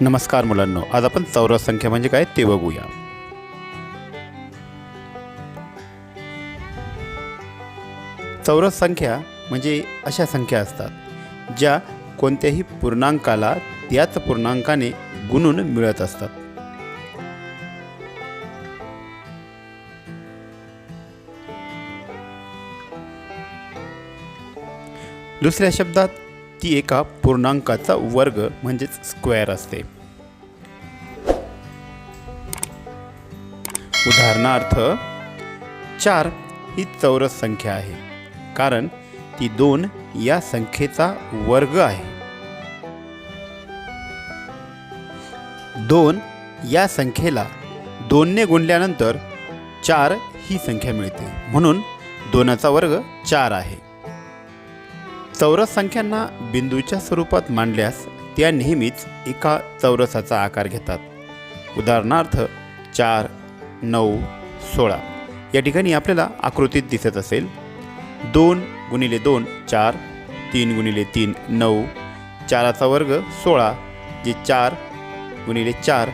नमस्कार मुलांनो आज आपण चौरस संख्या म्हणजे काय ते बघूया. चौरस संख्या म्हणजे अशा संख्या असतात ज्या कोणत्याही पूर्णांकाला त्याच पूर्णांकाने गुणून मिळत असतात. दुसऱ्या शब्दात ती एका पूर्णांकाचा वर्ग म्हणजेच स्क्वेअर असते. उदाहरणार्थ चार ही चौरस संख्या आहे कारण ती दोन या संख्येचा वर्ग आहे. दोन या संख्येला दोनने गुणल्यानंतर चार ही संख्या मिळते म्हणून दोनाचा वर्ग चार आहे. चौरस संख्यांना बिंदूच्या स्वरूपात मांडल्यास त्या नेहमीच एका चौरसाचा आकार घेतात. उदाहरणार्थ चार नऊ सोळा. या ठिकाणी आपल्याला आकृतीत दिसत असेल. दोन गुणिले दोन चार. तीन गुणिले तीन नऊ. चाराचा वर्ग सोळा जे चार गुणिले चार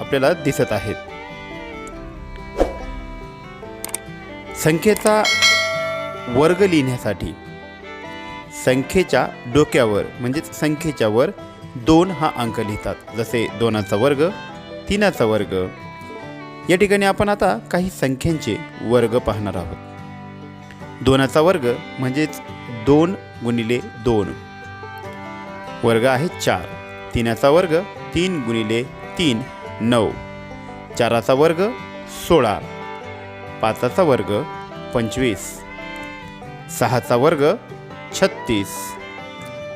आपल्याला दिसत आहेत संख्येचा वर्ग लिहिण्यासाठी संख्येच्या डोक्यावर म्हणजेच संख्येच्या वर दोन हा अंक लिहितात. जसे दोनाचा वर्ग तीनाचा वर्ग. या ठिकाणी आपण आता काही संख्यांचे वर्ग पाहणार आहोत. दोनाचा वर्ग म्हणजेच दोन गुणिले दोन. वर्ग आहे चार. तीनाचा वर्ग तीन गुणिले तीन नऊ. चाराचा वर्ग सोळा. पाचाचा वर्ग पंचवीस. सहाचा वर्ग छत्तीस.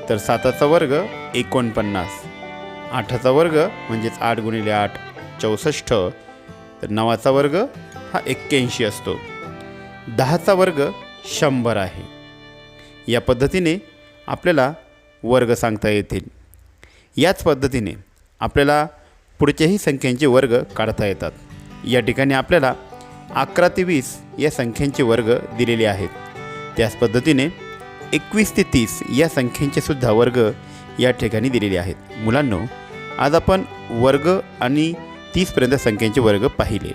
तर साताचा वर्ग एकोणपन्नास. आठाचा वर्ग म्हणजेच आठ गुणिले आठ चौसष्ट. तर नवाचा वर्ग हा एक्क्याऐंशी असतो. दहाचा वर्ग शंभर आहे. या पद्धतीने आपल्याला वर्ग सांगता येतील. याच पद्धतीने आपल्याला पुढच्याही संख्यांचे वर्ग काढता येतात. या ठिकाणी आपल्याला अकरा ते वीस या संख्यांचे वर्ग दिलेले आहेत. त्याच पद्धतीने एकवीस ते तीस या संख्येचे सुद्धा वर्ग या ठिकाणी दिलेले आहेत. मुलांनो आज आपण वर्ग आणि तीसपर्यंत संख्यांचे वर्ग पाहिले.